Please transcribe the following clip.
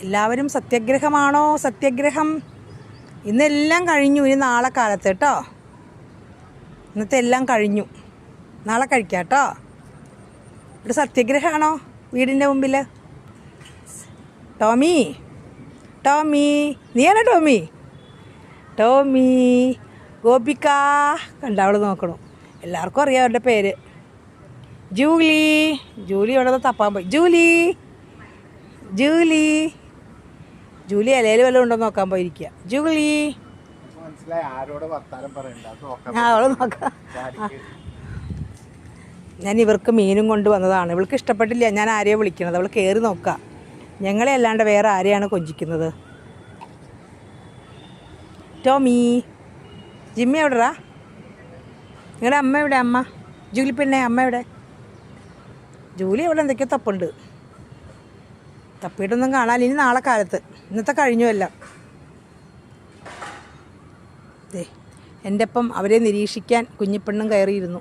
എല്ലാവരും സത്യഗ്രഹമാണോ? സത്യഗ്രഹം ഇന്നെല്ലാം കഴിഞ്ഞു. ഇനി നാളെ കാലത്ത് കേട്ടോ. ഇന്നത്തെ എല്ലാം കഴിഞ്ഞു. നാളെ കഴിക്കാം കേട്ടോ. ഇവിടെ സത്യഗ്രഹമാണോ വീടിന്റെ മുമ്പിൽ ടോമി ടോമി നീയാണോ ടോമി? ടോമി ഗോപിക. കണ്ട അവൾ നോക്കണു. എല്ലാവർക്കും അറിയാം അവരുടെ പേര്. ജൂലി. ജൂലി അവിടെ തപ്പാൻ പോയി? ജൂലി. ജൂലി. ജൂലി അലയിൽ വല്ലതും ഉണ്ടോ നോക്കാൻ പോയിരിക്കുക ജൂലി. നോക്കാം. ഞാൻ ഇവർക്ക് മീനും കൊണ്ട് വന്നതാണ്. ഇവൾക്ക് ഇഷ്ടപ്പെട്ടില്ല. ഞാൻ ആരെയോ വിളിക്കണത്? അവൾ കയറി നോക്കുക ഞങ്ങളെ അല്ലാണ്ട് വേറെ ആരെയാണ് കൊഞ്ചിക്കുന്നത്? ടോമി. ജിമ്മി എവിടെടാ? നിങ്ങളുടെ അമ്മ എവിടെ? അമ്മ? ജൂലി പിന്നെ അമ്മ എവിടെ? ജൂലി അവിടെ എന്തൊക്കെയോ തപ്പുണ്ട്. തപ്പിയിട്ടൊന്നും കാണാൻ ഇനി നാളെ കാലത്ത്. ഇന്നത്തെ കഴിഞ്ഞു എല്ലാം. ദേ എന്റെ ഒപ്പം അവരെ നിരീക്ഷിക്കാൻ കുഞ്ഞിപ്പെണ്ണും കയറിയിരുന്നു.